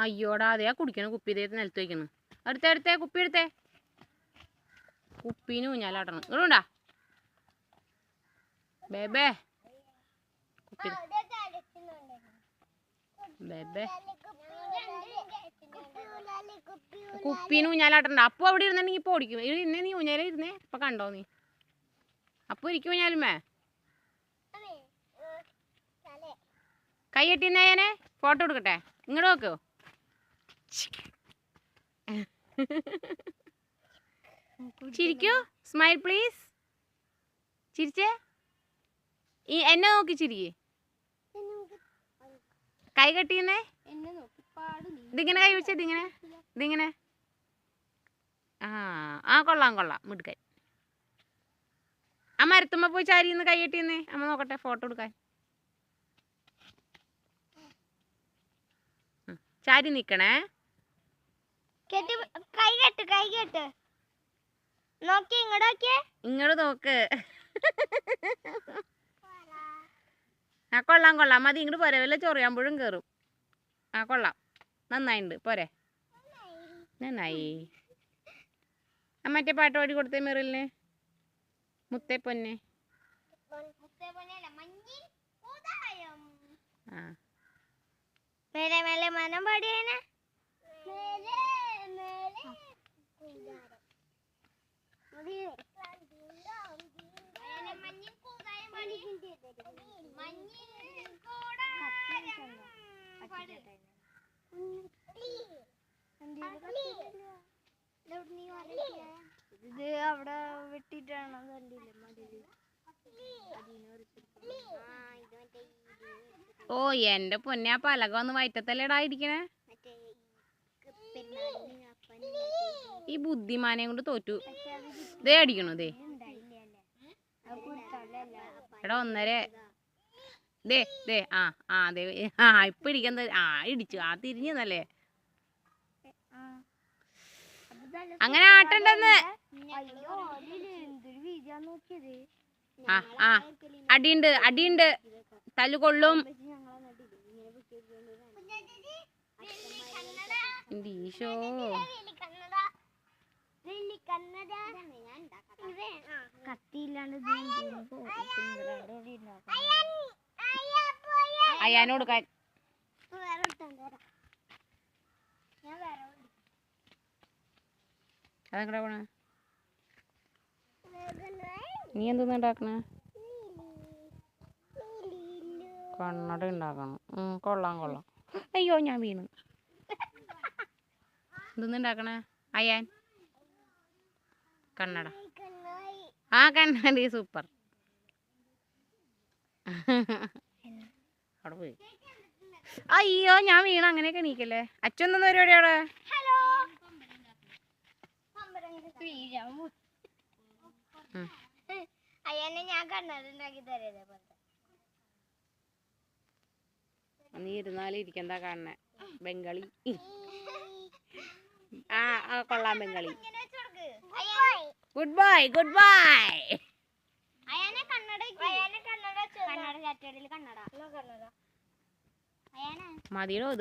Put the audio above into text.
അയ്യോടാ അതെ ആ കുടിക്കണ കുപ്പി ഇതേ നിലത്ത് വയ്ക്കുന്നു അടുത്തേ അടുത്തേ കുപ്പി എടുത്തേ. കുപ്പീന് ഊഞ്ഞാലാട്ടണം. ഇങ്ങോട്ടാ ബേബേ. കുപ്പി ബേബേ. കുപ്പീന് ഊഞ്ഞാലാട്ടണ്ട. അപ്പൊ അവിടെ ഇരുന്നുണ്ടെങ്കിൽ ഇപ്പൊ ഓടിക്കും. ഇത് ഇന്നേ നീ ഊഞ്ഞാലേ ഇരുന്നേ. ഇപ്പൊ കണ്ടോ നീ? അപ്പു ഇരിക്കും ഞാൻ കൈ കെട്ടിന്നേ ഞാനേ ഫോട്ടോ എടുക്കട്ടെ. ഇങ്ങോട്ട് നോക്കോ. ചിരിക്കോ? Smile please. ചിരിച്ചേ? ഈ എന്നെ നോക്കി ചിരിക്കേ കൈ കെട്ടിന്നേ ഇതിങ്ങനെ കൈ വെച്ചേ ഇതിങ്ങനെ? ഇതിങ്ങനെ? ആ ആ കൊള്ളാം കൊള്ളാം. മിടുക്കൻ. മരത്തുമ്മ പോയി ചാരിന്ന് കൈ കെട്ടിന്നേ അമ്മ നോക്കട്ടെ ഫോട്ടോ എടുക്കാൻ. ചാരി നിക്കണേ. കെട്ടി കൈ കെട്ട് കൈ കെട്ട് നോക്കി ഇങ്ങോട്ട് നോക്കിയേ. ഇങ്ങോട്ട് നോക്ക്. ആ കൊള്ളാം കൊള്ളാം. മതി ഇങ്ങോട്ട് പോരെ. വല്ല ചൊറിയാമ്പോഴും കയറും ആ കൊള്ളാം. നന്നായിണ്ട്. പോരെ. നന്നായി. ആ മറ്റേ പാട്ട് പാടി കൊടുത്തേ മെറിലിന്. മുത്തേ പൊന്നെ മേലെ മേലെ മനം പാടിയേനെ. ഇത് അവിടെ കണ്ടില്ലേ? മതിൽ ഓ എന്റെ പൊന്നെ ആ പലക വന്ന് വയറ്റത്തല്ലേടാ ഇരിക്കണേ? ഈ ബുദ്ധിമാനെയും കൊണ്ട് തോറ്റു. ഇതേ ദേ അടിക്കണു ദേ. കൊടുത്താലല്ല എടാ ഒന്നര. ദേ ദേ ആ ആ ദേ ആ ഇപ്പൊ ഇടിക്കാൻ ആ ഇടിച്ചു. ആ തിരിഞ്ഞതല്ലേ അങ്ങനെ ആട്ടണ്ടെന്ന്. ആ ആ. അടിയുണ്ട് അടിയുണ്ട്. തല്ലു കൊള്ളും. എന്റെ ഈശോ. കത്തിയില്ലാണ്ട് അയ്യാനോട് അതെങ്ങടാ പോണേ? നീ എന്തോന്ന് ഉണ്ടാക്കണേ? കണ്ണട ഉണ്ടാക്കണം. കൊള്ളാം കൊള്ളാം. അയ്യോ ഞാൻ വീണു. എന്തുണ്ടാക്കണേ ഉണ്ടാക്കണേ? അയ്യാൻ കണ്ണട. ആ കണ്ണടി സൂപ്പർ. അവിടെ പോയി. അയ്യോ ഞാൻ വീണ. അങ്ങനെയൊക്കെ എണീക്കല്ലേ? അച്ഛൻ എന്താ പരിപാടി അവിടെ. അയ്യനെ ഞാൻ കണ്ണതുണ്ടാക്കി തരേ നീ ഇരുന്നാലും ഇരിക്കണ്ട കാണണേ. ബംഗാളി. ആ കൊള്ളാം Bengali. Good bye good bye അയാനെ കണ്ണട അയാനെ കണ്ണട കണ്ണട ചാറ്റടിയിൽ കണ്ണട. കണ്ണട. അയാനെ മതിയോ ഇത്